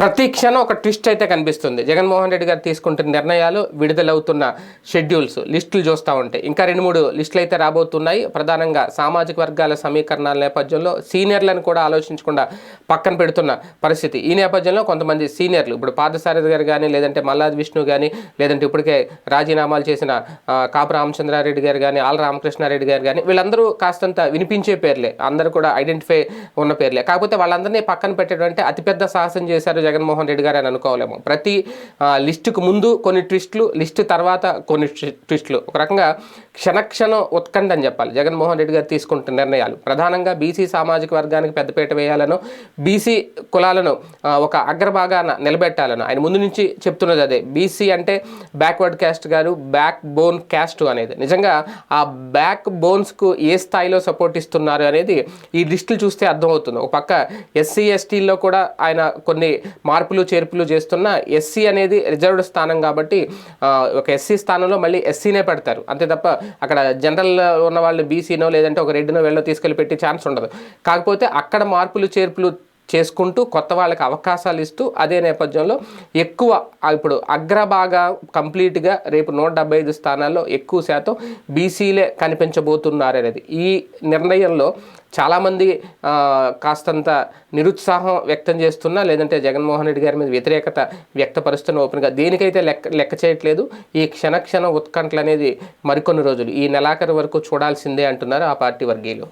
ప్రతి క్షణం ఒక ట్విస్ట్ అయితే కనిపిస్తుంది. జగన్మోహన్ రెడ్డి గారు తీసుకుంటున్న నిర్ణయాలు విడుదలవుతున్న షెడ్యూల్స్ లిస్టులు చూస్తూ ఉంటాయి ఇంకా రెండు మూడు లిస్టులు అయితే రాబోతున్నాయి. ప్రధానంగా సామాజిక వర్గాల సమీకరణాల నేపథ్యంలో సీనియర్లను కూడా ఆలోచించకుండా పక్కన పెడుతున్న పరిస్థితి. ఈ నేపథ్యంలో కొంతమంది సీనియర్లు ఇప్పుడు పాదసారథి గారు కానీ లేదంటే మల్లాది విష్ణు కానీ లేదంటే ఇప్పటికే రాజీనామాలు చేసిన కాపు రామచంద్రారెడ్డి గారు కానీ ఆల్ రామకృష్ణారెడ్డి గారు కానీ వీళ్ళందరూ కాస్తంత వినిపించే పేర్లే. అందరూ కూడా ఐడెంటిఫై ఉన్న పేర్లే. కాకపోతే వాళ్ళందరినీ పక్కన పెట్టడం అంటే అతిపెద్ద సాహసం చేశారు జగన్మోహన్ రెడ్డి గారు అని అనుకోలేము ప్రతి లిస్టుకు ముందు కొన్ని ట్విస్టులు లిస్టు తర్వాత కొన్ని ట్విస్ట్లు ట్విస్టులు. ఒక రకంగా క్షణక్షణం ఉత్కంఠ అని చెప్పాలి. జగన్మోహన్ రెడ్డి గారు తీసుకుంటున్న నిర్ణయాలు. ప్రధానంగా బీసీ సామాజిక వర్గానికి పెద్దపీట వేయాలను బీసీ కులాలను ఒక అగ్రభాగాన నిలబెట్టాలను. ఆయన ముందు నుంచి చెప్తున్నది అదే. బీసీ అంటే బ్యాక్వర్డ్ క్యాస్ట్ గారు బ్యాక్ బోన్ క్యాస్ట్ అనేది. నిజంగా ఆ బ్యాక్ బోన్స్కు ఏ స్థాయిలో సపోర్ట్ ఇస్తున్నారు అనేది ఈ లిస్టులు చూస్తే అర్థమవుతుంది. ఒక పక్క ఎస్సీ ఎస్టీల్లో కూడా ఆయన కొన్ని మార్పులు చేర్పులు చేస్తున్న ఎస్సీ అనేది రిజర్వ్డ్ స్థానం కాబట్టి ఒక ఎస్సీ స్థానంలో మళ్ళీ ఎస్సీనే పెడతారు. అంతే తప్ప అక్కడ జనరల్ ఉన్న వాళ్ళు బీసీనో లేదంటే ఒక రెడ్డినో వెళ్ళో తీసుకెళ్ళి పెట్టే ఛాన్స్ ఉండదు. కాకపోతే అక్కడ మార్పులు చేర్పులు చేసుకుంటూ కొత్త వాళ్ళకి అవకాశాలు ఇస్తూ అదే నేపథ్యంలో ఎక్కువ ఇప్పుడు అగ్రభాగా కంప్లీట్గా రేపు నూట డెబ్బై ఐదు స్థానాల్లో ఎక్కువ శాతం బీసీలే కనిపించబోతున్నారనేది ఈ నిర్ణయంలో చాలామంది కాస్తంత నిరుత్సాహం వ్యక్తం చేస్తున్నా లేదంటే జగన్మోహన్ రెడ్డి గారి మీద వ్యతిరేకత వ్యక్తపరుస్తున్న ఓపెన్గా దేనికైతే లెక్క లెక్క చేయట్లేదు ఈ క్షణ క్షణ ఉత్కంఠలు అనేది మరికొన్ని రోజులు ఈ నెలాఖరు వరకు చూడాల్సిందే అంటున్నారు ఆ పార్టీ వర్గీయులు.